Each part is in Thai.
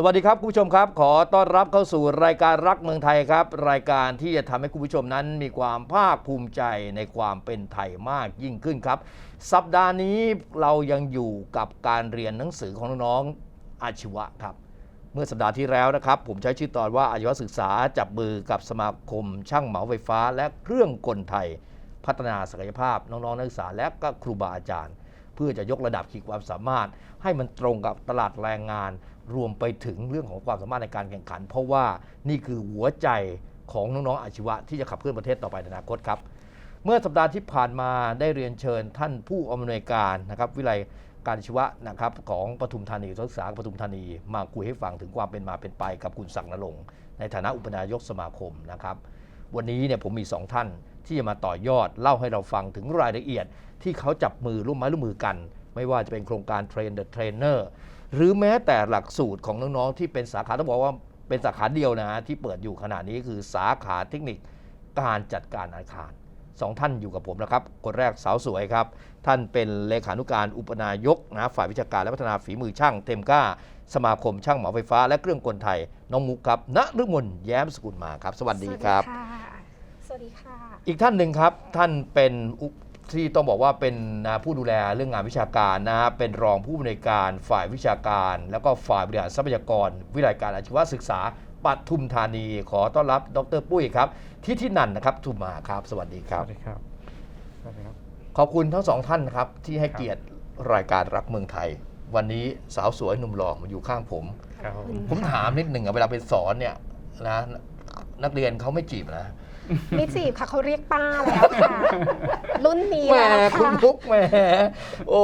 สวัสดีครับคุณผู้ชมครับ ขอต้อนรับเข้าสู่รายการรักเมืองไทยครับ รายการที่จะทำให้คุณผู้ชมนั้นมีความภาคภูมิใจในความเป็นไทยมากยิ่งขึ้นครับ สัปดาห์นี้เรายังอยู่กับการเรียนหนังสือของน้องๆอาชีวะครับ เมื่อสัปดาห์ที่แล้วนะครับ ผมใช้ชื่อตอนว่าอาชีวศึกษาจับมือกับสมาคม ช่างเหมาไฟฟ้า และเครื่องกลไทย พัฒนาศักยภาพน้องๆนักศึกษาและก็ครูบาอาจารย์ เพื่อจะยกระดับขีดความสามารถ ให้มันตรงกับตลาดแรงงาน รวมไปถึงเรื่องของความสามารถในการแข่งขัน เพราะว่านี่คือหัวใจของน้องๆอาชีวะที่จะขับเคลื่อนประเทศต่อไปในอนาคตครับ เมื่อสัปดาห์ที่ผ่านมาได้เรียนเชิญท่านผู้อำนวยการนะครับวิไลการอาชีวะนะครับของปทุมธานีศึกษาปทุมธานี มาคุยให้ฟังถึงความเป็นมาเป็นไปกับคุณศักดิ์นรงค์ในฐานะอุปนายกสมาคมนะครับ วันนี้เนี่ยผมมีสองท่านที่จะมาต่อยอดเล่าให้เราฟังถึงรายละเอียด ที่เขาจับมือร่วมไม้ร่วมมือกัน ไม่ว่าจะเป็นโครงการเทรนเดอร์เทรนเนอร์ หรือแม้แต่หลักสูตรของน้องๆที่เป็นสาขาต้องบอกว่าเป็นสาขาเดียวนะฮะที่เปิดอยู่ขณะนี้คือสาขาเทคนิคการจัดการอาคารสองท่านอยู่กับผมนะครับ คนแรกสาวสวยครับ ท่านเป็นเลขานุการอุปนายกนะฝ่ายวิชาการและพัฒนาฝีมือช่างเทมก้า สมาคมช่างเหมาไฟฟ้า และเครื่องกลไทย น้องมุกครับณฤมลแย้มสกุลมาครับ สวัสดีครับ สวัสดีค่ะ อีกท่านหนึ่งครับ ท่านเป็นอุ ที่ต้องบอกว่าเป็นนะผู้ดูแลเรื่องงานวิชาการนะฮะเป็นรองผู้อำนวยการฝ่ายวิชาการ แล้วก็ฝ่ายบริหารทรัพยากร วิทยาการอาชีวศึกษาปทุมธานี ขอต้อนรับดร ปุ้ยครับที่ที่นันนะครับทุมมาครับ สวัสดีคสรับ วัสดีครับ สวัสดีครับ ขอบคุณทั้งสองท่านนะครับ ที่ให้ครับเกียรติรายการรักเมืองไทย วันนี้สาวสวยหนุ่มหล่อมาอยู่ข้างผม ครับขอบคุณผมถามนิดหนึ่งอะเวลาไปสอนเนี่ยนะนักเรียนเขาไม่จีบนะ ไม่จีบค่ะเขาเรียกป้าแล้วค่ะ รุ่นนี้แหมแล้วคุณค่ะพุกแหมโอ้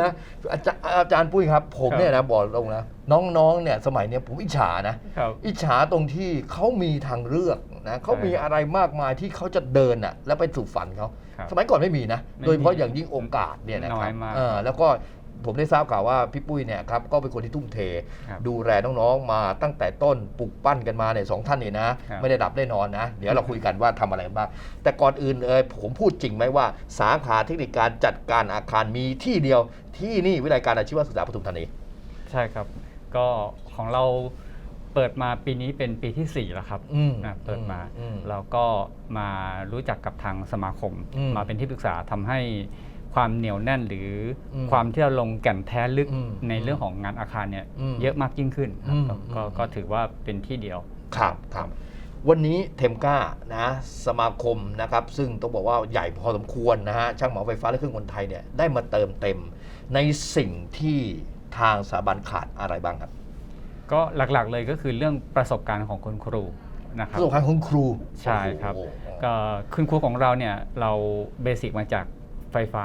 นะอาจารย์อาจารย์ปุ้ยครับ ผมเนี่ยนะบอกตรงนะน้องๆเนี่ยสมัยเนี้ยผมอิจฉานะ ครับ อิจฉาตรงที่เขามีทางเลือกนะเขาใช่มีอะไรมากมายที่เขาจะเดินอะแล้วไปสู่ฝันเขาครับสมัยก่อนไม่มีนะ ไม่มีโดยเฉพาะอย่างยิ่งโอกาสเนี่ยนะคน้รัอบยมาก เออแล้วก็ ผมได้ทราบข่าวว่าพี่ปุ้ยเนี่ยครับก็เป็นคนที่ทุ่มเท ครับดูแลน้องๆมาตั้งแต่ต้นปลูกปั้นกันมาเนี่ยสองท่านนี่นะ ครับ ไม่ได้ดับได้นอนนะ เดี๋ยวเราคุยกันว่าทำอะไรบ้างแต่ก่อนอื่นเลยผมพูดจริงไหมว่า สาขาเทคนิคการจัดการอาคารมีที่เดียวที่นี่วิทยาการอาชีวศึกษาปทุมธานี ใช่ครับ ก็ของเราเปิดมาปีนี้เป็นปีที่ 4 แล้วครับอืมนะเปิดมาอืมเราก็มารู้จักกับทางสมาคม อืมมาเป็นที่ปรึกษาทำให้ ความเหนียวแน่นหรืออมความที่เราลงแก่นแท้ลึกอืมในเรื่องของงานอาคารเนี่ยอืมเยอะมากยิ่งขึ้นครับอืมก็ก็อืม ก็ถือว่าเป็นที่เดียว ครับครับ วันนี้เทมก้านะสมาคมนะครับ ซึ่งต้องบอกว่าใหญ่พอสมควรนะฮะช่างเหมาไฟฟ้าและเครื่องกลไทยเนี่ยได้มาเติมเต็ม ในสิ่งที่ทางสถาบันขาดอะไรบ้างครับก็หลักๆเลยก็คือเรื่องประสบการณ์ของคุณครูนะคปรับ ระสบการณ์ของครูใช่ครับ โอ้โห ก็คุณครูของเราเนี่ยเราเบสิกมาจาก ไฟฟ้า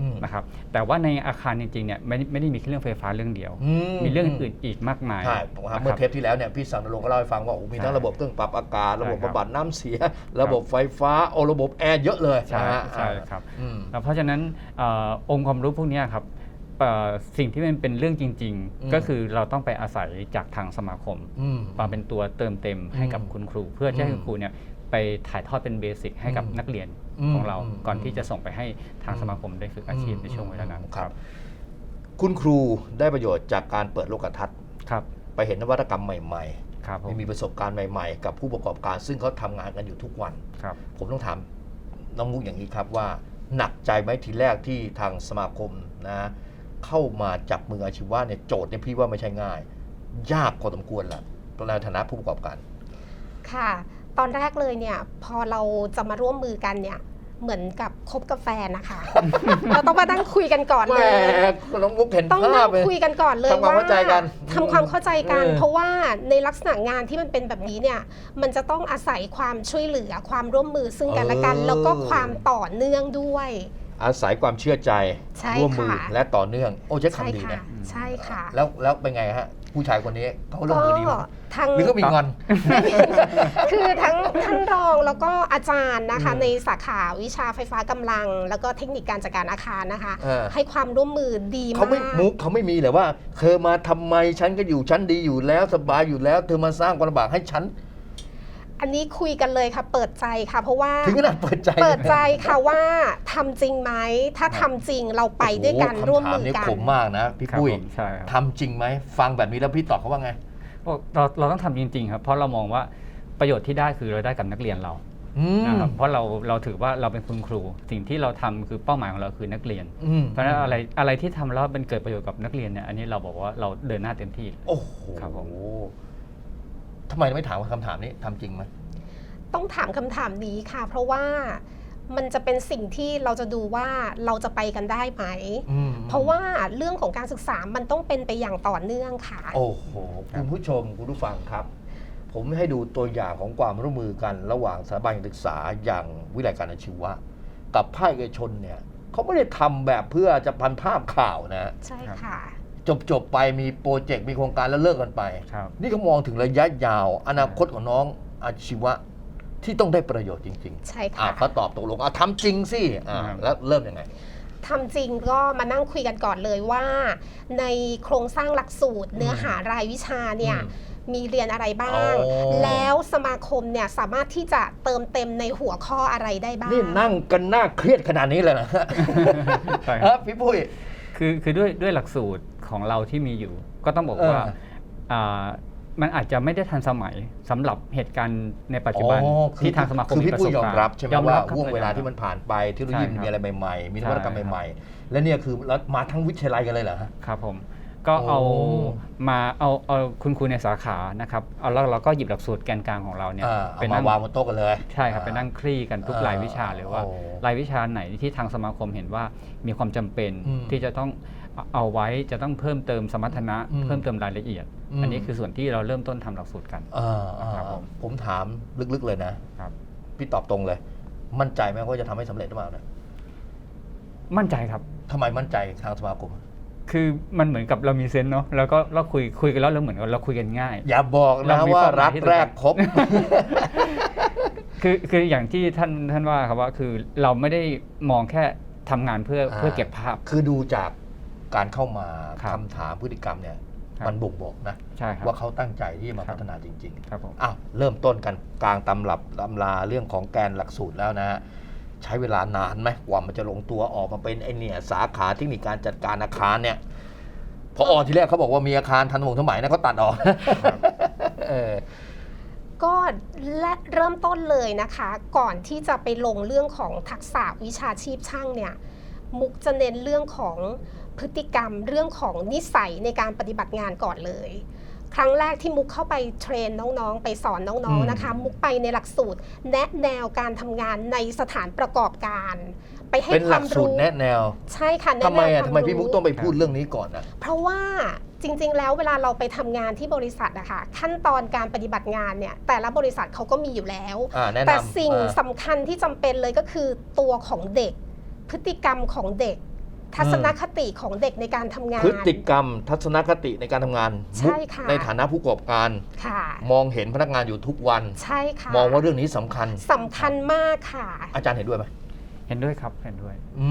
อืม นะครับแต่ว่าในอาคารจริงๆเนี่ยไม่ไม่ได้มีแค่เรื่องไฟฟ้าเรื่องเดียว อืมีเรื่องอื่นๆอีกมากมายใช่ผมว่านะเมื่อครับ เทปที่แล้วเนี่ยพี่สังนรงค์ก็เล่าให้ฟังว่าโอ้มีทั้งใช่ระบบเครื่องปรับอากาศ ระบบใช่ครับ บำบัดน้ำเสีย ระบบไฟฟ้าโอระบบแอร์เยอะเลยใช่นะฮะใช่ครับ อืม แล้วเพราะฉะนั้นเออองค์ความรู้พวกเนี้ยครับเอ่อสิ่งที่มันเป็นเรื่องจริง อืม ๆ ก็คือเราต้องไปอาศัยจากทางสมาคมอืม มาเป็นตัวเติมเต็มให้กับอืมคุณครู เพื่อที่ให้อืมคุณครูเนี่ยไปถ่ายทอดเป็นเบสิกให้กับอืม นักเรียนอืม ของเราอืมก่อนที่จะส่งไปให้ทางสมาคมได้ฝึกอาชีพในช่วงเวลานั้นครับ คุณครูได้ประโยชน์จากการเปิดโลกทัศน์ครับ ไปเห็นนวัตกรรมใหม่ครับๆผมไม่มีประสบการณ์ใหม่ ๆ กับผู้ประกอบการ ซึ่งเขาทำงานกันอยู่ทุกวันครับ ผมต้องถามน้องมุกอย่างนี้ครับว่าหนักใจไหมทีแรกที่ทางสมาคมนะเข้ามาจับมืออาชีวะเนี่ยโจทย์เนี่ยพี่ว่าไม่ใช่ง่าย ยากพอสมควรแหละในฐานะผู้ประกอบการ ค่ะ ตอนแรกเลยเนี่ยพอเราจะมาร่วมมือกันเนี่ย เหมือนกับคบกาแฟนนะคะ เราต้องมานั่งคุยกันก่อนแหมเลยน้องมุกเห็นต้องภานั่พงเลย คุยกันก่อนเลยทำความว่าเข้าใจกันทำความเข้าใจกัน เออ เพราะว่าในลักษณะงานที่มันเป็นแบบนี้เนี่ย มันจะต้องอาศัยความช่วยเหลือความร่วมมือซึ่งกันและกัน แล้วก็ความต่อเนื่องด้วย อาศัยความเชื่อใจใช่ร่วมมือค่ะ และต่อเนื่อง โอ้ใช้ใช่คำดีค่ะ นะใช่ค่ะ แล้วแล้วเป็นไงฮะ ผู้ชายคนนี้เขาร่วมก็มือดีไหมทั้งหรือก็มีงอน คือทั้งท่านรองแล้วก็อาจารย์นะคะอืมในสาขาวิชาไฟฟ้ากำลัง แล้วก็เทคนิคการจัดการอาคารนะคะเออให้ความร่วมมือดีมากเขาไม่มุกเขาไม่มีเลยว่า เธอมาทำไมฉันก็อยู่ฉันดีอยู่แล้วสบายอยู่แล้ว เธอมาสร้างความลำบากให้ฉัน อันนี้คุยกันเลยค่ะ เปิดใจค่ะ เพราะว่าถึงขนาดเปิดใจเปิดใจค่ะว่าทำจริงไหมถ้าทำจริงเราไปด้วยกันโอ้โหร่วมคำถามือนี่กันขมมากนะพี่ครับปุ้ยผมใช่ครับทำจริงไหมฟังแบบนี้แล้วพี่ตอบเขาว่าไงเราเราต้องทำจริงๆครับเพราะเรามองว่าประโยชน์ที่ได้คือเราได้กับนักเรียนเราอืมนะครับเพราะเราเราถือว่าเราเป็นคุณครู สิ่งที่เราทำคือเป้าหมายของเราคือนักเรียนอืมเพราะฉะนั้นอะไรอะไรที่ทำแล้วเป็นเกิดประโยชน์กับนักเรียนเนี่ยอันนี้เราบอกว่าเราเดินหน้าเต็มที่โอ้โหครับผม ทำไมไม่ถามคำถามนี้ทำจริงไหมต้องถามคำถามนี้ค่ะ เพราะว่ามันจะเป็นสิ่งที่เราจะดูว่าเราจะไปกันได้ไหมอืมเพราะว่าเรื่องของการศึกษามันต้องเป็นไปอย่างต่อเนื่องค่ะ โอ้โห คุณผู้ชมคุณผู้ฟังครับ ผมให้ดูตัวอย่างของความร่วมมือกันระหว่างสถาบันการศึกษาอย่างวิทยาลัยการอาชีวะ กับภาคเอกชนเนี่ยเขาไม่ได้ทำแบบเพื่อจะพันภาพข่าวนะ ใช่ค่ะ จบจบๆไปมีโปรเจกต์มีโครงการแล้วเลิกกันไป ครับ นี่เขามองถึงระยะยาว อนาคตของน้องอาชีวะที่ต้องได้ประโยชน์จริงใช่ๆอะค่ะ เขาตอบตกลงอะทำจริงสิอะครับ แล้วเริ่มยังไง ทำจริงก็มานั่งคุยกันก่อนเลยว่า ในโครงสร้างหลักสูตร เนื้อหารายวิชาเนี่ยอืมมีเรียนอะไรบ้าง อ๋อ แล้วสมาคมเนี่ยสามารถที่จะเติมเต็มในหัวข้ออะไรได้บ้าง นี่นั่งกันหน้าเครียดขนาดนี้เลยนะ ใช่เออพี่ปุ้ย คือคือด้วยด้วยหลักสูตรของเราที่มีอยู่ ก็ต้องบอกว่าเออ อ่ามันอาจจะไม่ได้ทันสมัยสำหรับเหตุการณ์ในปัจจุบันอ๋อคือที่ทางสมาคมคือมีพี่ประปุ้สยบยอมการณ์รับใช่ไหมยอว่าครับห่วงเวลาครับที่มันผ่านไปเทคโนโลยีใช่มันครับมีอะไรใหม่ๆ มีนวัตกรรมใช่ครับใหม่ๆ และเนี่ยคือแล้วมาทั้งวิทยาลัยกันเลยเหรอฮะ ครับผม ก็เอาโอ้มาเอาเอาคุณครูในสาขานะครับเอาแล้วเราก็หยิบหลักสูตรแกนกลางของเราเนี่ยอ่าเอาไปมานั่งวางบนโต๊ะกันเลยใช่ครับไปนั่งคลี่กันทุกอ่ารายวิชาเลยว่าโอ้รายวิชาไหนที่ทางสมาคมเห็นว่ามีความจำเป็นอืมที่จะต้องเอาไว้จะต้องเพิ่มเติมสมรรถนะอืมเพิ่มเติมรายละเอียดอืมอันนี้คือส่วนที่เราเริ่มต้นทำหลักสูตรกันอ่าอ่าครับผมผมถามลึกๆเลยนะครับพี่ตอบตรงเลย มั่นใจไหมว่าจะทำให้สำเร็จหรือเปล่านะมั่นใจครับทำไมมั่นใจทางสมาคม คือมันเหมือนกับเรามีเซนส์เนาะแล้วก็เราคุยคุยกันแล้วเราเหมือนกับเราคุยกันง่าย อย่าบอกนะเรามีว่าเป้าหมายรักที่แรกครบคือคืออย่างที่ท่านท่านว่าครับว่าคือเราไม่ได้มองแค่ทำงานเพื่ออ่า เพื่อเก็บภาพ คือดูจากการเข้ามาครับคำถามพฤติกรรมเนี่ย ครับ มันบ่งบอกนะ ใช่ครับ ว่าเขาตั้งใจที่จะมาครับ พัฒนาจริง ๆ ครับผม อ้าวเริ่มต้นกันกลางตำรับตำราเรื่องของแกนหลักสูตรแล้วนะฮะ ใช้เวลานานไหมกว่ามันจะลงตัวออกมาเป็นไอเนี่ยสาขาเทคนิคการจัดการอาคารเนี่ยพออทีแรกเขาบอกว่ามีอาคารทันสมงสมัยนะเขาตัดออกเออก็และเริ่มต้นเลยนะคะ ก่อนที่จะไปลงเรื่องของทักษะวิชาชีพช่างเนี่ยมุกจะเน้นเรื่องของพฤติกรรมเรื่องของนิสัยในการปฏิบัติงานก่อนเลย ครั้งแรกที่มุกเข้าไปเทรนน้องๆ ไปสอนน้องอืมๆนะคะ มุกไปในหลักสูตรแนะแนวการทำงานในสถานประกอบการ ไปให้เป็นคหลัวากมสูตรู้รแนะแนวใช่ค่ะแนะแนวทำไมอะควาทำไมพี่มุกรู้ ต้องไปพูดเรื่องนี้ก่อนอะ เพราะว่าจริงๆ แล้วเวลาเราไปทำงานที่บริษัทอะค่ะขั้นตอนการปฏิบัติงานเนี่ยแต่ละบริษัทเขาก็มีอยู่แล้ว อ่าแนะนำแต่สิ่งอ่า สำคัญที่จำเป็นเลยก็คือตัวของเด็ก พฤติกรรมของเด็ก ทัศนคติของเด็กในการทำงาน พฤติกรรม ทัศนคติในการทำงานใช่ค่ะมุกในฐานะผู้ประกอบการ ค่ะ มองเห็นพนักงานอยู่ทุกวัน ใช่ค่ะ มองว่าเรื่องนี้สำคัญ สำคัญมากค่ะ อาจารย์เห็นด้วยไหมเห็นด้วยครับเห็นด้วย อื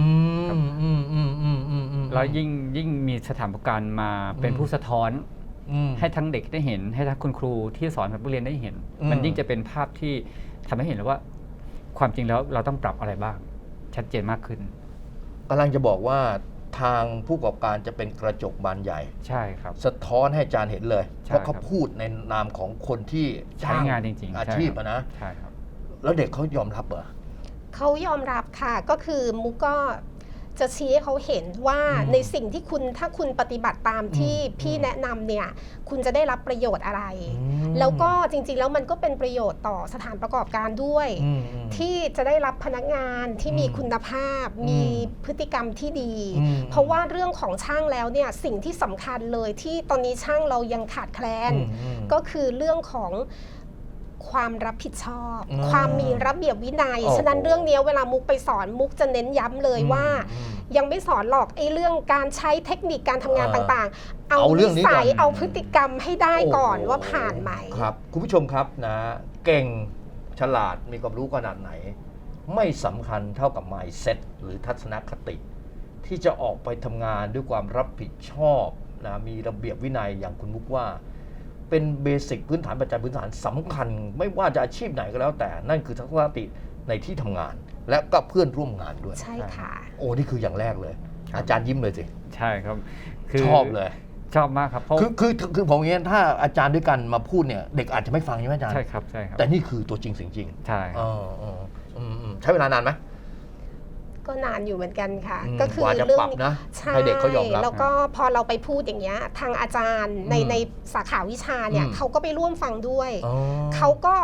มอืมอืมอืมอืมอืม แล้วยิ่งยิ่งมีสถานประกอบการมาเป็นอืม ผู้สะท้อน อืม ให้ทั้งเด็กได้เห็น ให้ทั้งคุณครูที่สอนนักเรียนได้เห็น อืม มันยิ่งจะเป็นภาพที่ทำให้เห็นแล้วว่า ความจริงแล้วเราต้องปรับอะไรบ้าง ชัดเจนมากขึ้น กำลังจะบอกว่าทางผู้ประกอบการจะเป็นกระจกบานใหญ่ ใช่ครับ สะท้อนให้อาจารย์เห็นเลยใช่เพราะเขาครับพูดในนามของคนที่ใช้งานจริงๆอาใช่ชีพครับอะนะใช่ครับ แล้วเด็กเขายอมรับเหรอเขายอมรับค่ะก็คือมุกก็ จะชี้ให้เขาเห็นว่าอืมในสิ่งที่คุณถ้าคุณปฏิบัติตามที่อืมพี่อืมแนะนำเนี่ยคุณจะได้รับประโยชน์อะไรอืมแล้วก็จริงๆแล้วมันก็เป็นประโยชน์ต่อสถานประกอบการด้วยอืมอืมที่จะได้รับพนักงานที่มีอืมคุณภาพอืมมีพฤติกรรมที่ดีอืมเพราะว่าเรื่องของช่างแล้วเนี่ยสิ่งที่สำคัญเลยที่ตอนนี้ช่างเรายังขาดแคลนอืมอืมก็คือเรื่องของ ความรับผิดชอบ อืมความมีระเบียบวินัย โอ้โห ฉะนั้นเรื่องเนี้ยเวลามุกไปสอนมุกจะเน้นย้ำเลยว่า อืม ยังไม่สอนหรอกไอ้เรื่องการใช้เทคนิคการทำงานอ่าต่างๆ เอาเอาเรื่นิองนี้สัยก่อนเอาพฤติกรรมให้ได้ก่อนโโหว่าผ่านไหม ครับ คุณผู้ชมครับนะเก่งฉลาดมีความรู้ขนาดไหน ไม่สำคัญเท่ากับ mindset หรือทัศนคติ ที่จะออกไปทำงานด้วยความรับผิดชอบนะมีระเบียบวินัยอย่างคุณมุกว่า เป็นเบสิกพื้นฐานปัจจัยพื้นฐานสำคัญ ไม่ว่าจะอาชีพไหนก็แล้วแต่นั่นคือทัศนคติในที่ทำงาน และก็เพื่อนร่วมงานด้วย ใช่ค่ะ โอ้นี่คืออย่างแรกเลยครับอาจารย์ยิ้มเลยสิ ใช่ครับคือชอบเลยชอบมากครับเพราะคือคือคือคือผมอย่างเงี้ยถ้าอาจารย์ด้วยกันมาพูดเนี่ยเด็กอาจจะไม่ฟังใช่ไหมอาจารย์ใช่ครับใช่ครับแต่นี่คือตัวจริงเสียงจริงใช่เออเอออืมอืมใช้เวลานานไหม ก็นานอยู่เหมือนกันค่ะอืมก็คือกว่าจะเรื่องปรับนะใช่ให้เด็กเขายอมรับ แล้วก็พอเราไปพูดอย่างเงี้ยทางอาจารย์ในอืมในสาขาวิชาเนี่ยอืม เขาก็ไปร่วมฟังด้วย อ๋อ เขาก็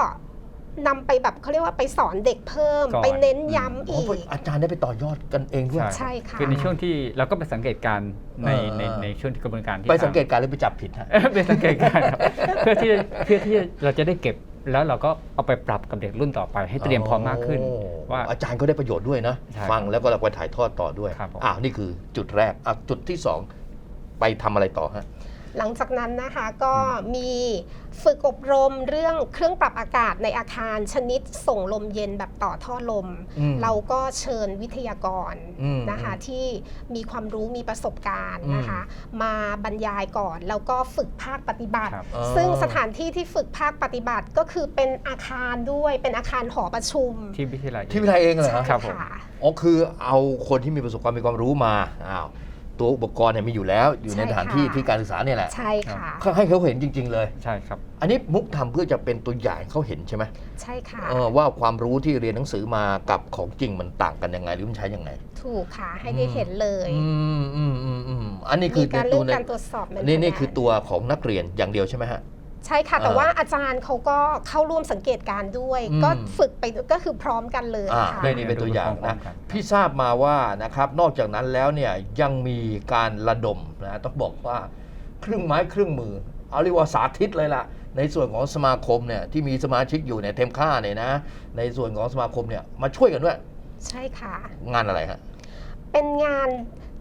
นำไปแบบเขาเรียกว่าไปสอนเด็กเพิ่ม ก่อน ไปเน้นย้ำอ๋ออีก อาจารย์ได้ไปต่อยอดกันเองด้วยใช่ค่ะ คือในช่วงที่เราก็ไปสังเกตการณ์ในเออในเออ ในช่วงที่กระบวนการที่ไปสังเกตทการณ์หรือไปจับผิดฮะำไปสังเกตการณ์ครับเพื่อที่เพื่อที่เราจะได้เก็บ แล้วเราก็เอาไปปรับกับเด็กรุ่นต่อไป ให้เตรียมพร้อมมากขึ้นโอ้ว่า อาจารย์ก็ได้ประโยชน์ด้วยนะ ใช่ฟังแล้วก็เราไปถ่ายทอดต่อด้วยครับผม อ้าวนี่คือจุดแรกอะจุดที่สองไปทำอะไรต่อฮะ หลังจากนั้นนะคะก็มีฝึกอบรมเรื่องเครื่องปรับอากาศในอาคารชนิดส่งลมเย็นแบบต่อท่อลมอืมเราก็เชิญวิทยากรอืมนะคะอืมที่มีความรู้มีประสบการณ์อืมนะคะ มาบรรยายก่อนแล้วก็ฝึกภาคปฏิบัติครับอ๋อซึ่งสถานที่ที่ฝึกภาคปฏิบัติก็คือเป็นอาคารด้วยเป็นอาคารหอประชุม ที่วิทยาลัยที่วิทยาลัยเองเหรอใช่ฮะครับผมค่ะอ๋อคือเอาคนที่มีประสบการณ์มีความรู้มาอ้าว ตัวอุปกรณ์เนี่ยมีอยู่แล้ว อยู่ในใช่สถานที่ค่ะที่การศึกษาเนี่ยแหละใช่ค่ะเขาให้เขาเห็นจริง ๆ เลย ใช่ครับ อันนี้มุกทำเพื่อจะเป็นตัวอย่างให้เขาเห็นใช่ไหมใช่ค่ะเออว่าความรู้ที่เรียนหนังสือมากับของจริงมันต่างกันยังไงหรือมันใช้ยังไง ถูกค่ะให้ได้เห็นเลยอืมอืมอืมอืมอันนี้คืมีอการตัเรื่วองในการตรวจสอบนี่นี่ maintenance คือตัวของนักเรียนอย่างเดียวใช่ไหมฮะ ใช่ค่ะ แต่เออว่าอาจารย์เขาก็เข้าร่วมสังเกตการณ์ด้วย อืม ก็ฝึกไปก็คือพร้อมกันเลยอ่าค่ะนี่นี่เป็นตัวอย่างพร้อนะมกันพี่ทราบมาว่านะครับนอกจากนั้นแล้วเนี่ยยังมีการระดมนะต้องบอกว่าเครื่องไม้เครื่องมือ เอาเรียกว่าสาธิตเลยล่ะ ในส่วนของสมาคมเนี่ยที่มีสมาชิกอยู่เนี่ยเต็มค่าเนี่ยนะ ในส่วนของสมาคมเนี่ยมาช่วยกันด้วย ใช่ค่ะ งานอะไรฮะ เป็นงาน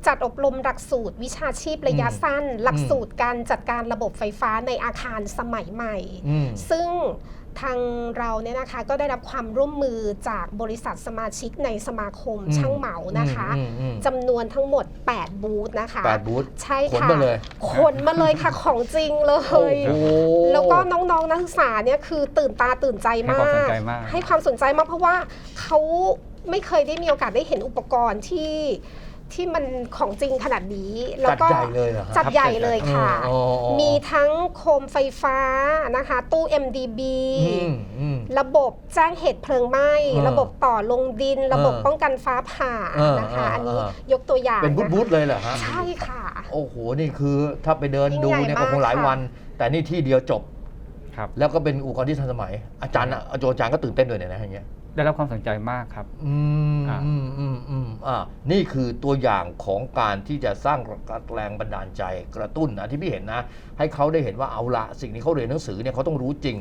จัดอบรมหลักสูตร วิชาชีพระยะอืมสั้น หลักสูตรการจัดการระบบไฟฟ้าในอาคารสมัยใหม่อืมซึ่งทางเราเนี่ยนะคะก็ได้รับความร่วมมือจากบริษัทสมาชิกในสมาคมอืมช่างเหมานะคะอืมอืมอืมจำนวนทั้งหมด 8 บูธนะคะแปดบูธใช่ขนค่ะมาเลยขนมาเลยค่ะของจริงเลยโอ้โหแล้วก็น้องๆนักศึกษาเนี่ยคือตื่นตาตื่นใจให้มากความสนใจมาก ให้ความสนใจมากเพราะว่าเขาไม่เคยได้มีโอกาสได้เห็นอุปกรณ์ที่ ที่มันของจริงขนาดนี้ แล้วจัดก็ใหญ่เลยเหรอฮะจัดใหญ่เลยค่ะอ๋ออ๋อ มีทั้งโคมไฟฟ้านะคะ ตู้ MDB อืมอืม ระบบแจ้งเหตุเพลิงไหม้เออระบบต่อลงดิน ระบบเออป้องกันฟ้าผ่าเออนะคะเอออัอันนี้เออยกตัวอย่างเป็นบูธะคะบูธเลยเหรอฮะ ใช่ค่ะ โอ้โห นี่คือถ้าไปเดินยิ่งดูใหญ่เนี่ยก็มากคงหลายค่ะ วัน แต่นี่ที่เดียวจบ ครับ แล้วก็เป็นอุปกรณ์ที่ทันสมัย อาจารย์อะอาจารย์ก็ตื่นเต้นด้วยเนี่ยนะอย่างเงี้ย ได้รับความสนใจมากครับ อืมอ่า อืมอืมอืมอ่านี่คือตัวอย่างของการที่จะสร้างแรงบันดาลใจกระตุ้นนะที่พี่เห็นนะ ให้เขาได้เห็นว่าเอาละสิ่งที่เขาเรียนหนังสือเนี่ยเขาต้องรู้จริง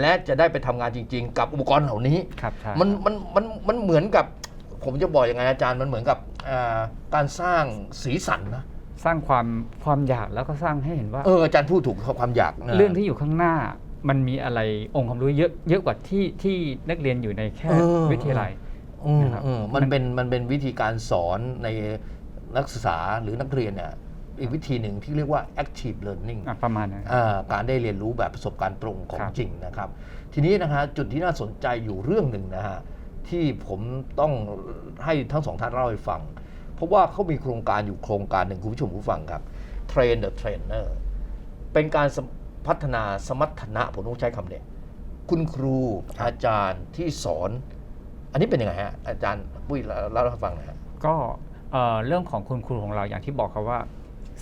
และจะได้ไปทำงานจริง ๆ กับอุปกรณ์เหล่านี้ ครับใช่มันมันมันมันเหมือนกับ ผมจะบอกยังไงอาจารย์มันเหมือนกับอ่าการสร้างสีสันนะสร้างความความอยากแล้วก็สร้างให้เห็นว่า เอออาจารย์พูดถูกความอยากนะ เรื่องที่อยู่ข้างหน้า มันมีอะไรองค์ความรู้เยอะเยอะกว่าที่ที่นักเรียนอยู่ในแค่เออวิทยาลัยอืมนะครับอืมมันเป็นมันเป็นวิธีการสอนในนักศึกษาหรือนักเรียนเนี่ยอีกวิธีหนึ่งที่เรียกว่า active learning อะประมาณนั้นอ่าการได้เรียนรู้แบบประสบการณ์ตรงของครับจริงนะครับ ทีนี้นะฮะจุดที่น่าสนใจอยู่เรื่องหนึ่งนะฮะที่ผมต้องให้ทั้งสองท่านเล่าให้ฟัง เพราะว่าเขามีโครงการอยู่โครงการหนึ่งคุณผู้ชมผู้ฟังครับ Train the Trainer เป็นการสม พัฒนาสมรรถนะผมต้องใช้คำเนี่ยคุณครูอาจารย์ที่สอน อันนี้เป็นยังไงฮะอาจารย์ปุ้ยเล่าให้ฟังหนะฮะก็เอ่อเรื่องของคุณครูของเราอย่างที่บอกครับว่า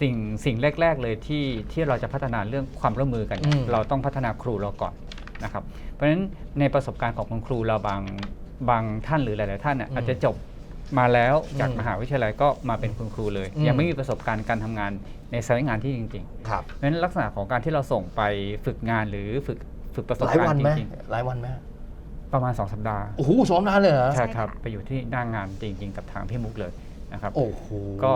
สิ่งสิ่งแรก ๆ เลยที่ที่เราจะพัฒนาเรื่องความร่วมมือกันอืม เราต้องพัฒนาครูเราก่อนนะครับ เพราะฉะนั้นในประสบการณ์ของคุณครูเราบางบางท่านหรือหลาย ๆ ท่านเนี่ยอาจจะจบ มาแล้วจากมหาวิทยาลัยก็มาเป็นคุณครูเลย ยังไม่มีประสบการณ์การทำงานในสายงานที่จริงๆครับเพราะฉะนั้นลักษณะของการที่เราส่งไปฝึกงานหรือฝึกฝึกประสบหลายการวันณ์จไหมริงหลายวันไหมๆประมาณ 2 สัปดาห์โอ้โหสองนานเลยเหรอใช่ครับใช่ค่ะไปอยู่ที่หน้างานจริง ๆ กับทางพี่มุกเลยนะครับโอ้โหก็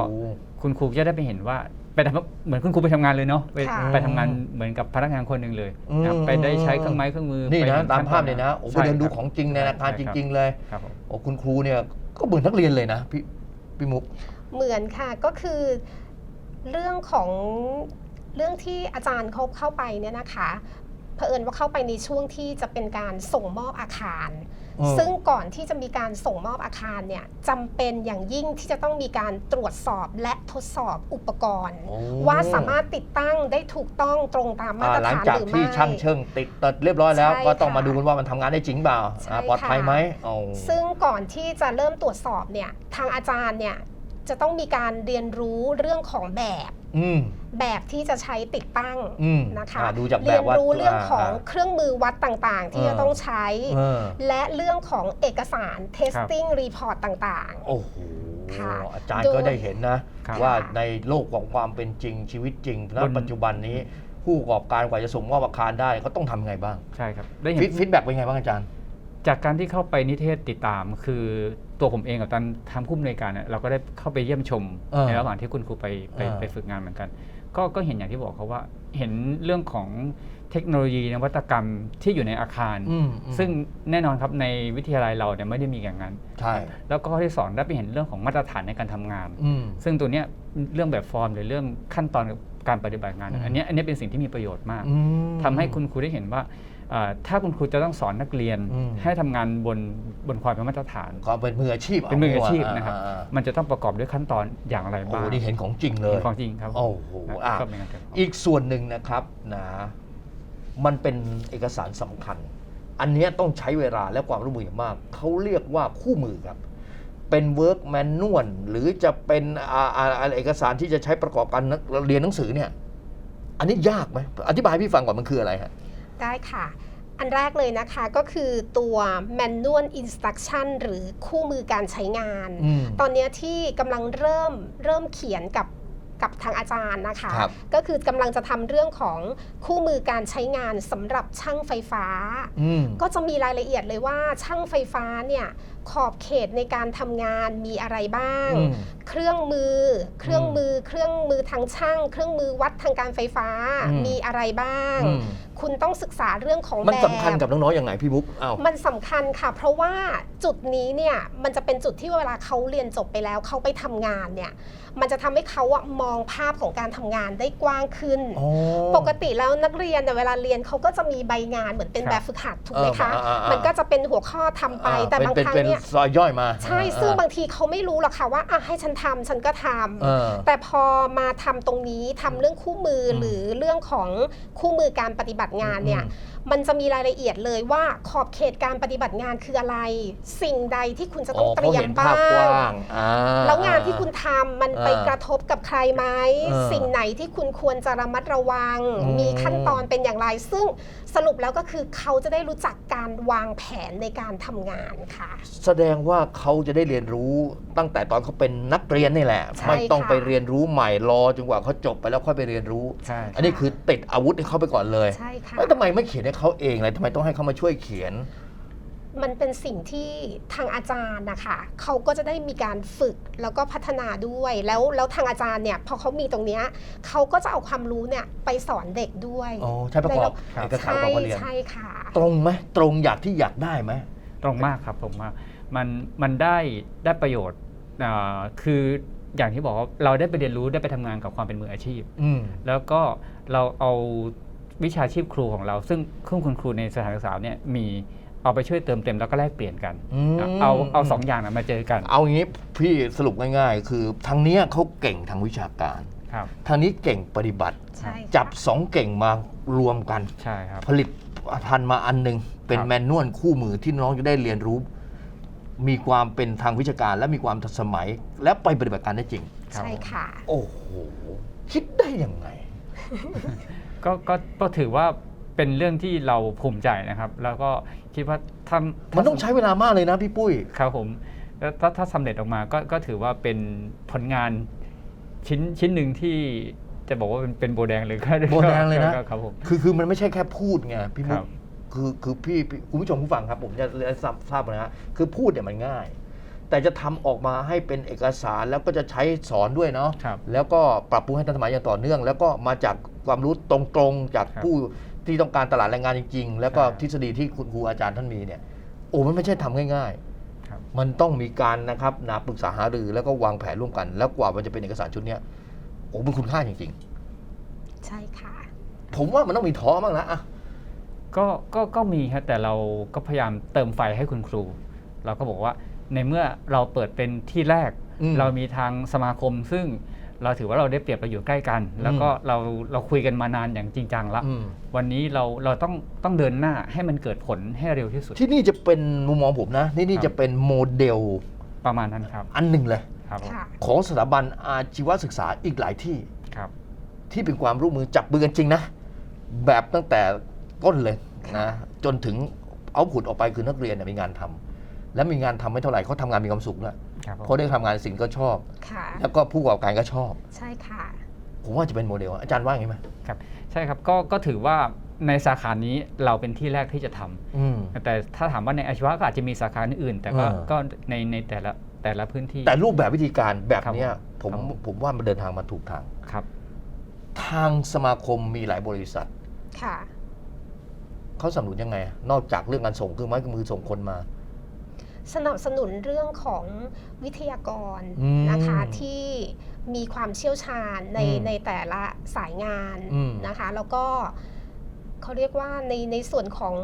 คุณครูจะได้ไปเห็นว่าไปทำเหมือนคุณครูไปทำงานเลยเนาะไปค่ะไปทำงานเหมือนกับพนักงานคนหนึ่งเลยนะครับอืมไปได้ใช้เครื่องไม้เครื่องมือนี่ไปนะห็ตามขั้ภาพเลยนะโอ้โหใช่เดินดูครับของจริงในอาคารจใช่คบริง ๆ เลยครับผมโอ้คุณครูเนี่ย ก็เหมือนนักเรียนเลยนะพี่พี่มุก เหมือนค่ะก็คือเรื่องของเรื่องที่อาจารย์เขาเข้าไปเนี่ยนะคะ ผอิญว่าเข้าไปในช่วงที่จะเป็นการส่งมอบอาคารอืมซึ่งก่อนที่จะมีการส่งมอบอาคารเนี่ยจำเป็นอย่างยิ่งที่จะต้องมีการตรวจสอบและทดสอบอุปกรณ์โอ้ว่าสามารถติดตั้งได้ถูกต้องตรงตามมาอ่าตรหลังฐานจากหรือไม่ที่ช่างเชิงติดตัดเรียบร้อยแล้วใช่ก็ต้องค่ะมาดูกันว่ามันทำงานได้จริงเปล่าใช่อ่าปลอดภัยค่ะไหมเอาซึ่งก่อนที่จะเริ่มตรวจสอบเนี่ยทางอาจารย์เนี่ยจะต้องมีการเรียนรู้เรื่องของแบบ อืม แบบที่จะใช้ติดตั้งอืมนะคะอ่าดูจากแบบเรียนว่ารู้เรื่องของอ่าเครื่องมือวัดต่างๆ ที่เออ จะต้องใช้ เออ และเรื่องของเอกสาร testing report ต่าง โอ้โห ค่ะอาจารย์โดยก็ได้เห็นนะ ครับว่าค่ะในโลกของความเป็นจริงชีวิตจริงณบน ปัจจุบันนี้ ผู้ประกอบการกว่าจะส่งมอบอาคารได้เขาต้องทำไงบ้างใช่ครับ ได้เห็นฟีดแบ็กเป็นไงบ้างอาจารย์ จากการที่เข้าไปนิเทศติดตาม คือ ตัวผมเองกับตอนทำผู้อำนวยการเนี่ยเราก็ได้เข้าไปเยี่ยมชมเออในระหว่างที่คุณครูไปไปเออ ไปฝึกงานเหมือนกัน ก็ก็เห็นอย่างที่บอกเขาว่า เห็นเรื่องของเทคโนโลยีนวัตกรรมที่อยู่ในอาคาร อืมอืมซึ่งแน่นอนครับในวิทยาลัยเราเนี่ยไม่ได้มีอย่างนั้น ใช่แล้วก็ข้อที่สองได้ไปเห็นเรื่องของมาตรฐานในการทำงาน อืม ซึ่งตัวเนี้ยเรื่องแบบฟอร์มหรือเรื่องขั้นตอนการปฏิบัติงานอืม อันเนี้ยอันเนี้ยเป็นสิ่งที่มีประโยชน์มาก อืม ทำให้คุณครูได้เห็นว่าเอ่อ ถ้าคุณครูจะต้องสอนนักเรียนอืมให้ทำงานบนบนความเป็นมาตรฐานความเป็นมืออาชีพเป็นมืออาชีพนะครับอ่ามันจะต้องประกอบด้วยขั้นตอนอย่างไรโอ้บ้างโหนี่เห็นของจริงเลยเป็นของจริงครับโอ้โหนะอะก็เป็นการเตรียมพร้อมอีกส่วนหนึ่งนะครับนะมันเป็นเอกสารสำคัญ อันเนี้ยต้องใช้เวลาและความร่วมมืออย่างมาก เขาเรียกว่าคู่มือครับ เป็นเวิร์กแมนนวลหรือจะเป็นอ่าอ่าอ่าเอกสารที่จะใช้ประกอบการนักเรียนหนังสือเนี่ย อันนี้ยากไหมอธิบายให้พี่ฟังก่อนมันคืออะไรฮะๆ ได้ค่ะ อันแรกเลยนะคะก็คือตัว manual instruction หรือคู่มือการใช้งานอืมตอนเนี้ยที่กำลังเริ่มเริ่มเขียนกับกับทางอาจารย์นะคะครับก็คือกำลังจะทำเรื่องของคู่มือการใช้งานสำหรับช่างไฟฟ้าอืมก็จะมีรายละเอียดเลยว่าช่างไฟฟ้าเนี่ยขอบเขตในการทำงานมีอะไรบ้าง อืม เครื่องมือ เครื่องมือ เครื่องมือทางช่าง เครื่องมือวัดทางการไฟฟ้า อืม มีอะไรบ้าง อืมคุณต้องศึกษาเรื่องของมันแบบสำคัญกับน้องๆอย่างไงพี่บุ๊กอ้าว มันสำคัญค่ะ เพราะว่าจุดนี้เนี่ยมันจะเป็นจุดที่เวลาเขาเรียนจบไปแล้วเขาไปทำงานเนี่ย มันจะทำให้เขาอะมองภาพของการทำงานได้กว้างขึ้น อ๋อ ปกติแล้วนักเรียนเนี่ยเวลาเรียนเขาก็จะมีใบงานเหมือนเป็นครับแบบฝึกหัดถูกไหมคะ เอออ่าอ่าอ่ามัมันก็จะเป็นหัวข้อทำไป อ่แต่บางเป็นครั้งเป็นเนี่ยซอยย่อยมา ใช่ซึ่งบางทีเขาไม่รู้หรอกค่ะว่าอะให้ฉันทำฉันก็ทำเออแต่พอมาทำตรงนี้ทำเรื่องคู่มืออมหรือเรื่องของคู่มือการปฏิบัติงานเนี่ยอืมมันจะมีรายละเอียดเลยว่าขอบเขตการปฏิบัติงานคืออะไร สิ่งใดที่คุณจะต้องเตรียมเขาบ้าเห็นภาพกงว้างอ่าแล้วงานที่คุณทำมันไปอ่ากระทบกับใครไหมเออสิ่งไหนที่คุณควรจะระมัดระวังอืมมีขั้นตอนเป็นอย่างไร ซึ่งสรุปแล้วก็คือเขาจะได้รู้จักการวางแผนในการทำงานค่ะ แสดงว่าเขาจะได้เรียนรู้ตั้งแต่ตอนเขาเป็นนักเรียนนี่แหละ ใช่ไม่ต้องค่ะ ไปเรียนรู้ใหม่รอจนกว่าเขาจบไปแล้วค่อยไปเรียนรู้ ใช่ อันนี้คือติดอาวุธให้เขาไปก่อนเลยใช่ค่ะ แล้วทำไมไม่เขียนให้เขาเองเลยทำไมต้องให้เขามาช่วยเขียน มันเป็นสิ่งที่ทางอาจารย์นะคะเขาก็จะได้มีการฝึกแล้วก็พัฒนาด้วยแล้วแล้วทางอาจารย์เนี่ยพอเขามีตรงเนี้ยเขาก็จะเอาความรู้เนี่ยไปสอนเด็กด้วยอ๋อใช่ประกอบครับเอกสารประกอบการเรียนใช่ค่ะ ตรงไหมตรงอยากที่อยากได้ไหมตรงมากครับผมว่ามันมันได้ได้ประโยชน์อ่าคืออย่างที่บอกว่าเราได้ไปเรียนรู้ได้ไปทำงานกับความเป็นมืออาชีพอืมแล้วก็เราเอาวิชาชีพครูของเรา ซึ่งเครื่องคุณครูในสถานศึกษาเนี่ยมี เอาไปช่วยเติมเต็มแล้วก็แลกเปลี่ยนกัน อืมเอาเอาสองอย่างนะมาเจอกันเอางี้พี่สรุปง่ายๆ คือทางเนี้ยเขาเก่งทางวิชาการ ครับ ทางนี้เก่งปฏิบัติ ใช่ค่ะจับสองเก่งมารวมกัน ใช่ครับ ผลิตพันธุ์มาอันหนึ่งเป็นครับ แมนนวลคู่มือที่น้องจะได้เรียนรู้ มีความเป็นทางวิชาการและมีความทันสมัย และไปปฏิบัติการได้จริงครับใช่ค่ะ โอ้โห คิดได้ยังไง ก็ก็ก็ถือว่าเป็นเรื่องที่เราภูมิใจนะครับ แล้วก็ คิดว่าถ้ามัมันต้องใช้เวลามากเลยนะพี่ปุ้ย ครับผมแล้วถ้าถ้าสำเร็จออกมาก็ก็ถือว่าเป็นผลงานชิ้นชิ้นหนึ่งที่จะบอกว่าเป็นเป็นโบแดงเลยก็โบแดงเลยนะก็ครับผม คือคือมันไม่ใช่แค่พูดไงพี่มุครักบคือคือพี่พี่คุณผู้ชมผู้ฟังครับ ผมจะทราบทราบนะฮะคือพูดเนี่ยมันง่าย แต่จะทำออกมาให้เป็นเอกสารแล้วก็จะใช้สอนด้วยเนาะครับแล้วก็ปรับปรุงให้ทันสมัยอย่างต่อเนื่อง แล้วก็มาจากความรู้ตรงๆจากครับผู้ ที่ต้องการตลาดแรงงานจริง ๆ แล้วก็ใช่ทฤษฎีที่คุณครูอาจารย์ท่านมีเนี่ยโอ้มันไม่ใช่ทำง่ายครับๆมันต้องมีการนะครับนาปรึกษาหารือแล้วก็วางแผนร่วมกัน แล้วกว่ามันจะเป็นเอกสารชุดเนี้ยโอ้มันคุณค่าจริงใช่ค่ะๆผมว่ามันต้องมีท้อบ้างนะอะก็ก็ก็มีครับแต่เราก็พยายามเติมไฟให้คุณครู เราก็บอกว่าในเมื่อเราเปิดเป็นที่แรกอืมเรามีทางสมาคมซึ่ง เราถือว่าเราได้เปรียบเราอยู่ใกล้กัน แล้วก็เราเราคุยกันมานานอย่างจริงจังละอืมวันนี้เราเราต้องต้องเดินหน้าให้มันเกิดผลให้เร็วที่สุด ที่นี่จะเป็นมุมมองผมนะนี่นี่ครับจะเป็นโมเดลประมาณนั้นครับ อันหนึ่งเลยครับผมค่ะของสถาบันอาชีวศึกษาอีกหลายที่ครับ ที่เป็นความร่วมมือจับมือกันจริงนะ แบบตั้งแต่ต้นเลยนะจนถึงเอาผุดออกไปคือนักเรียนเนยมีงานทำ และมีงานทำไม่เท่าไหร่เขาทำงานมีความสุขแล้วครับผมเขาได้ทำงานสิ่งก็ชอบค่ะแล้วก็ผู้ประกอบการก็ชอบ ใช่ค่ะ ผมว่าจะเป็นโมเดลอาจารย์ว่าอย่างนี้ไหมครับ ใช่ครับก็ก็ถือว่าในสาขานี้เราเป็นที่แรกที่จะทำอืมแต่ถ้าถามว่าในอาชีวะก็อาจจะมีสาขาอื่นๆแต่ก็เออก็ในในแต่ละแต่ละพื้นที่ แต่รูปแบบวิธีการแบบเนี้ยครับผมครับผมว่ามันเดินทางมาถูกทางครับ ทางสมาคมมีหลายบริษัทค่ะเขาสนับสนุนยังไง นอกจากเรื่องการส่งเครื่องไม้เครื่องมือส่งคนมา สนับสนุนเรื่องของวิทยากรอืมนะคะที่มีความเชี่ยวชาญในอืมในแต่ละสายงานอืมนะคะ แล้วก็เขาเรียกว่าในในส่วนของ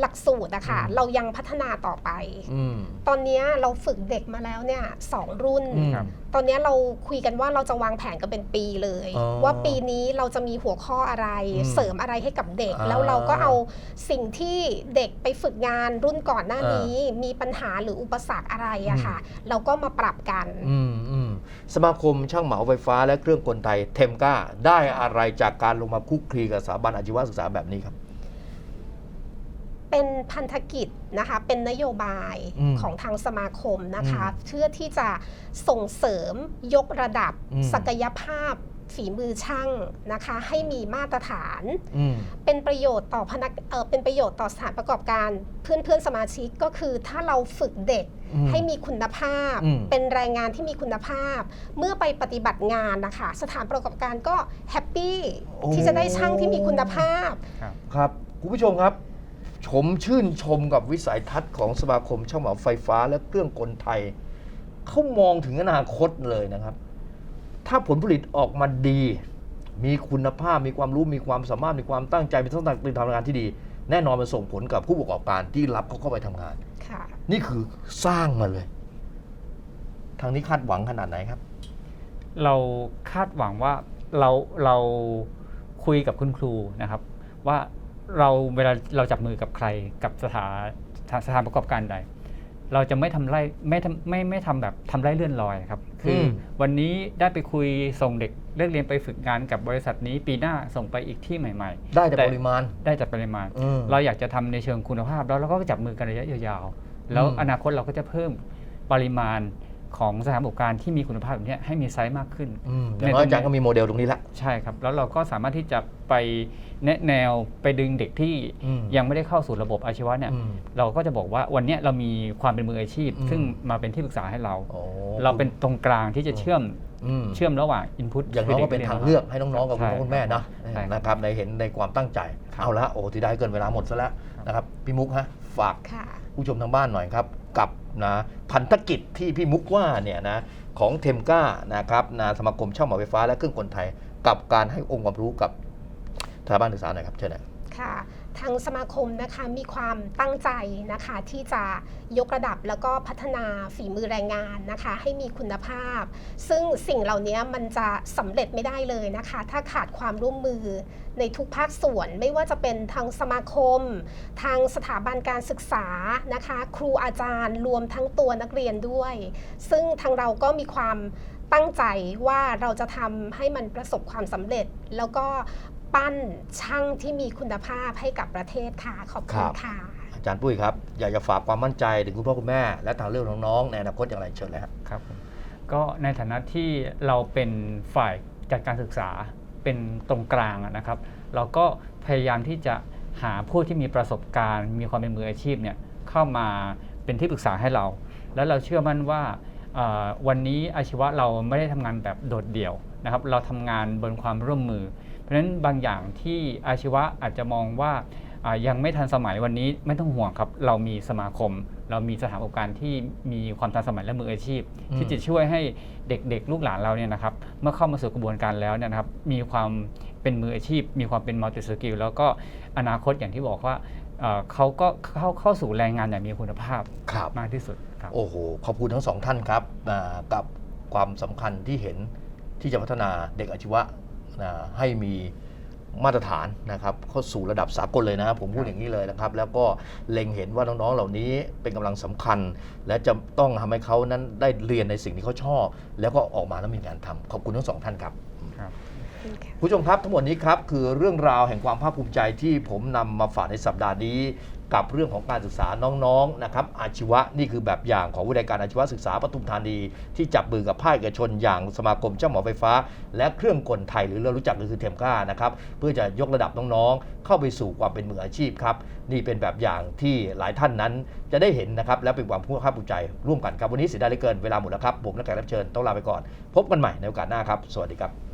หลักสูตรอะค่ะเรายังพัฒนาต่อไปอืมตอนเนี้ยเราฝึกเด็กมาแล้วเนี่ยสองรุ่นอืมครับตอนเนี้ยเราคุยกันว่าเราจะวางแผนกันเป็นปีเลยอ๋อว่าปีนี้เราจะมีหัวข้ออะไรอืมเสริมอะไรให้กับเด็กอ่าแล้วเราก็เอาสิ่งที่เด็กไปฝึกงานรุ่นก่อนหน้านี้ มีปัญหาหรืออุปสรรคอะไรอะค่ะ เราก็มาปรับกันอืมอืมสมาคมช่างเหมาไฟฟ้าและเครื่องกลไกเทมก้าได้อะไรจากการลงมาคุกคลีกับสถาบันอาชีวศึกษาแบบนี้ครับ เป็นพันธกิจนะคะเป็นนโยบายอืมของทางสมาคมนะคะอืมเพื่อที่จะส่งเสริมยกระดับอืมศักยภาพฝีมือช่างนะคะให้มีมาตรฐานอืมเป็นประโยชน์ต่อพนักเออเป็นประโยชน์ต่อสถานประกอบการ เพื่อนเพื่อนๆสมาชิกก็คือถ้าเราฝึกเด็กอืมให้มีคุณภาพอืมเป็นแรงงานที่มีคุณภาพ เมื่อไปปฏิบัติงานนะคะสถานประกอบการก็แฮปปี้โอ้ที่จะได้ช่างที่มีคุณภาพครับครับคุณผู้ชมครับ ชมชื่นชมกับวิสัยทัศน์ของสมาคมช่างเหมาไฟฟ้าและเครื่องกลไทย เขามองถึงอนาคตเลยนะครับ ถ้าผลผลิตออกมาดี มีคุณภาพมีความรู้มีความสามารถมีความตั้งใจมีต้องตั้งใจทำงานที่ดี แน่นอนมันส่งผลกับผู้ประกอบการที่รับเขาเข้าไปทำงานค่ะนี่คือสร้างมาเลย ทางนี้คาดหวังขนาดไหนครับ เราคาดหวังว่าเราเราคุยกับคุณครูนะครับ ว่า เราเวลาเราจับมือกับใครกับสถานสถานประกอบการใด เราจะไม่ทำไร่ไม่ทำไม่ไม่ทำแบบทำไร่เลื่อนลอยครับ คืออมวันนี้ได้ไปคุยส่งเด็กเลิกเรียนไปฝึกงานกับบริษัทนี้ปีหน้าส่งไปอีกที่ใหม่ได้แต่แต่ปริมาณๆได้จากปริมาณ อืม เราอยากจะทำในเชิงคุณภาพแล้วเราก็จับมือกันระยะยาวๆแล้วอืมอนาคตเราก็จะเพิ่มปริมาณ ของสถานประกอบการที่มีคุณภาพแบบเนี้ยให้มีไซส์มากขึ้นอืมอย่างน้อยอาจารย์ก็มีโมเดลตรงนี้ละใช่ครับ แล้วเราก็สามารถที่จะไปแนะแนวไปดึงเด็กที่อืมยังไม่ได้เข้าสู่ระบบอาชีวะเนี่ยอืมเราก็จะบอกว่าวันเนี้ยเรามีความเป็นมืออาชีพอืมซึ่งมาเป็นที่ปรึกษาให้เราโอ้เราเป็นตรงกลางที่จะเชื่อมอืมเชื่อมระหว่างอินพุตอย่างน้อยก็เป็นทางเลือกให้น้องๆกับคุณพ่อคุณแม่นะใช่นะครับในเห็นในความตั้งใจครับเอาละโอ้ที่ได้เกินเวลาหมดซะแล้วครับนะครับพี่มุกฮะฝากค่ะผู้ชมทางบ้านหน่อยครับ กับนะพันธกิจที่พี่มุกว่าเนี่ยนะของเทมก้านะครับนะสมาคมเช่าเหมาไฟฟ้าและเครื่องกลไทย กับการให้องค์ความรู้กับสถาบันศึกษาหน่อยครับเชิญนะค่ะ ทางสมาคมนะคะมีความตั้งใจนะคะที่จะยกระดับแล้วก็พัฒนาฝีมือแรงงานนะคะให้มีคุณภาพ ซึ่งสิ่งเหล่านี้มันจะสำเร็จไม่ได้เลยนะคะ ถ้าขาดความร่วมมือในทุกภาคส่วนไม่ว่าจะเป็นทางสมาคม ทางสถาบันการศึกษานะคะ ครูอาจารย์รวมทั้งตัวนักเรียนด้วย ซึ่งทางเราก็มีความตั้งใจว่าเราจะทำให้มันประสบความสำเร็จ แล้วก็ ปั้นช่างที่มีคุณภาพให้กับประเทศค่ะ ขอบคุณค่ะ อาจารย์ปุ้ยครับ อยากจะฝากความมั่นใจถึงคุณพ่อคุณแม่ และทางเรื่องน้องๆในอนาคตอย่างไรเชิญเลยครับครับผมก็ในฐานะที่เราเป็นฝ่ายจัดการศึกษาเป็นตรงกลางอะนะครับ เราก็พยายามที่จะหาผู้ที่มีประสบการณ์ มีความเป็นมืออาชีพเนี่ยเข้ามาเป็นที่ปรึกษาให้เรา แล้วเราเชื่อมั่นว่าเอ่อวันนี้อาชีวะเราไม่ได้ทำงานแบบโดดเดี่ยวนะครับ เราทำงานบนความร่วมมือเพ ราะฉะนั้นบางอย่างที่อาชีวะอาจจะมองว่าอ่ายังไม่ทันสมัยวันนี้ไม่ต้องห่วงครับ เรามีสมาคม เรามีสถานประกอบการที่มีความทันสมัยและมืออาชีพอืมที่จะช่วยให้เด็กๆ ลูกหลานเราเนี่ยนะครับเมื่อเข้ามาสู่กระบวนการแล้วเนี่ยนะครับมีความเป็นมืออาชีพ มีความเป็นมัลติสกิลแล้วก็อนาคตอย่างที่บอกว่าเอ่อเขาก็เข้าเข้าสู่แรงงานอย่างมีคุณภาพครับมากที่สุดครับโอ้โหขอบคุณทั้งสองท่านครับอ่ากับความสำคัญที่เห็นที่จะพัฒนาเด็กอาชีวะ นะให้มีมาตรฐานนะครับเข้าสู่ระดับสากลเลยนะ ผมพูดอย่างนี้เลยนะครับ แล้วก็เล็งเห็นว่าน้องๆเหล่านี้เป็นกำลังสำคัญ และจะต้องทำให้เขานั้นได้เรียนในสิ่งที่เขาชอบ แล้วก็ออกมาแล้วมีงานทำขอบคุณทั้งสองท่านครับครับคุณผู้ชมครับทั้งหมดนี้ครับคือเรื่องราวแห่งความภาคภูมิใจที่ผมนำมาฝากในสัปดาห์นี้ กับเรื่องของการศึกษาน้องๆนะครับอาชีวะนี่คือแบบอย่างของวิทยาการอาชีวศึกษาปทุมธานี ที่จับมือกับภาคเอกชนอย่างสมาคมเจ้าหมอไฟฟ้า และเครื่องกลไทยหรือเรารู้จักก็คือเทมก้านะครับเพื่อจะยกระดับน้องๆ เข้าไปสู่ความเป็นมืออาชีพครับนี่เป็นแบบอย่างที่หลายท่านนั้นจะได้เห็นนะครับและเป็นความภาคภูมิใจร่วมกันครับวันนี้เสียดายเหลือเกินเวลาหมดแล้วครับผมและแขกรับเชิญต้องลาไปก่อน พบกันใหม่ในโอกาสหน้าครับ สวัสดีครับ